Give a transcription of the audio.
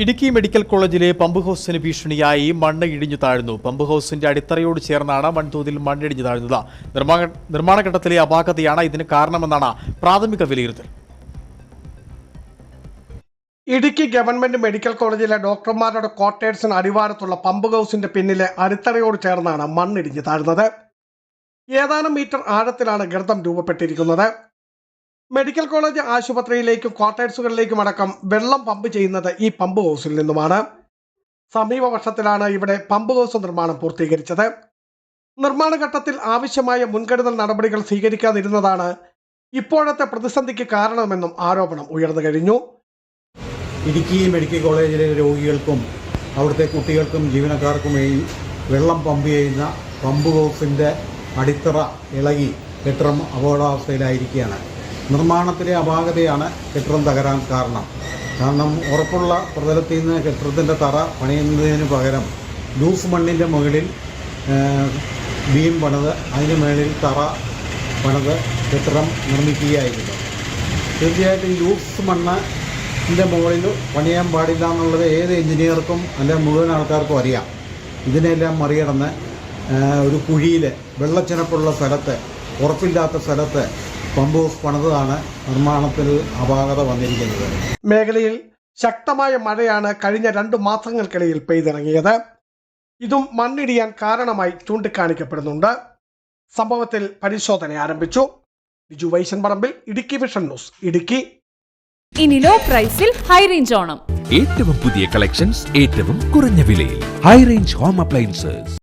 Idukki medical കോളേജിലെ pump ഹൗസിന് ഭീഷണിയായി മണ്ണ് ഇടിഞ്ഞു താഴ്ന്നു. പമ്പ് ഹൗസിന്റെ അടിത്തറയോട് ചേർന്നാണ് വൻതോതിൽ മണ്ണിടിഞ്ഞു താഴ്ന്നത്. നിർമ്മാണ നിർമ്മാണ അപാകതയാണ് ഇതിന് കാരണമെന്നാണ് പ്രാഥമിക വിലയിരുത്തൽ. ഇടുക്കി ഗവൺമെന്റ് മെഡിക്കൽ കോളേജിലെ ഡോക്ടർമാരുടെ ക്വാർട്ടേഴ്സിന് അടിവാരത്തുള്ള പമ്പ് ഹൗസിന്റെ പിന്നിലെ അടിത്തറയോട് ചേർന്നാണ് മണ്ണിടിഞ്ഞു താഴ്ന്നത്. ഏതാനും മീറ്റർ ആഴത്തിലാണ് ഗർത്തം രൂപപ്പെട്ടിരിക്കുന്നത്. മെഡിക്കൽ കോളേജ് ആശുപത്രിയിലേക്കും ക്വാർട്ടേഴ്സുകളിലേക്കും അടക്കം വെള്ളം പമ്പ് ചെയ്യുന്നത് ഈ പമ്പ് ഹൗസിൽ നിന്നുമാണ്. സമീപ വർഷത്തിലാണ് ഇവിടെ പമ്പ് ഹൗസ് നിർമ്മാണം പൂർത്തീകരിച്ചത്. നിർമ്മാണ ഘട്ടത്തിൽ ആവശ്യമായ മുൻകരുതൽ നടപടികൾ സ്വീകരിക്കാതിരുന്നതാണ് ഇപ്പോഴത്തെ പ്രതിസന്ധിക്ക് കാരണമെന്നും ആരോപണം ഉയർന്നു കഴിഞ്ഞു. ഇടുക്കി മെഡിക്കൽ കോളേജിലെ രോഗികൾക്കും അവിടുത്തെ കുട്ടികൾക്കും ജീവനക്കാർക്കും ഈ വെള്ളം പമ്പ് ചെയ്യുന്ന പമ്പ് ഹൗസിന്റെ അടിത്തറ ഇളകി കെട്ടിടം അപകടാവസ്ഥയിലായിരിക്കുകയാണ്. നിർമ്മാണത്തിലെ അപാകതയാണ് കെട്ടിടം തകരാൻ കാരണം. കാരണം ഉറപ്പുള്ള പ്രതലത്തിൽ നിന്ന് കെട്ടിടത്തിന്റെ തറ പണിയുന്നതിന് പകരം ലൂസ് മണ്ണിന്റെ മുകളിൽ ബീം പണിത് അതിന് മുകളിൽ തറ പണിത് കെട്ടിടം നിർമ്മിക്കുകയായിരുന്നു. തീർച്ചയായിട്ടും ലൂസ് മണ്ണിന്റെ മുകളിൽ പണിയാൻ പാടില്ല എന്നുള്ളത് ഏത് എഞ്ചിനീയർക്കും അല്ലെങ്കിൽ മുഴുവൻ ആൾക്കാർക്കും അറിയാം. ഇതിനെല്ലാം മറികടന്ന് ഒരു കുഴിയിൽ വെള്ളച്ചിനപ്പുള്ള സ്ഥലത്ത് ഉറപ്പില്ലാത്ത സ്ഥലത്ത് പമ്പ് ഹൗസ് പണിതാണ് നിർമ്മാണത്തിൽ അപാകത വന്നിരിക്കുന്നത്. മേഖലയിൽ ശക്തമായ മഴയാണ് കഴിഞ്ഞ രണ്ടു മാസങ്ങൾക്കിടയിൽ പെയ്തിറങ്ങിയത്. ഇതും മണ്ണിടിയാൻ കാരണമായി ചൂണ്ടിക്കാണിക്കപ്പെടുന്നുണ്ട്. സംഭവത്തിൽ പരിശോധന ആരംഭിച്ചു. Biju Vaishan Parambil Idukki vision news Idukki. ഇനി ലോ പ്രൈസിൽ ഹൈ റേഞ്ച് ഓണം. ഏറ്റവും പുതിയ കളക്ഷൻസ് ഏറ്റവും കുറഞ്ഞ വിലയിൽ. High range home appliances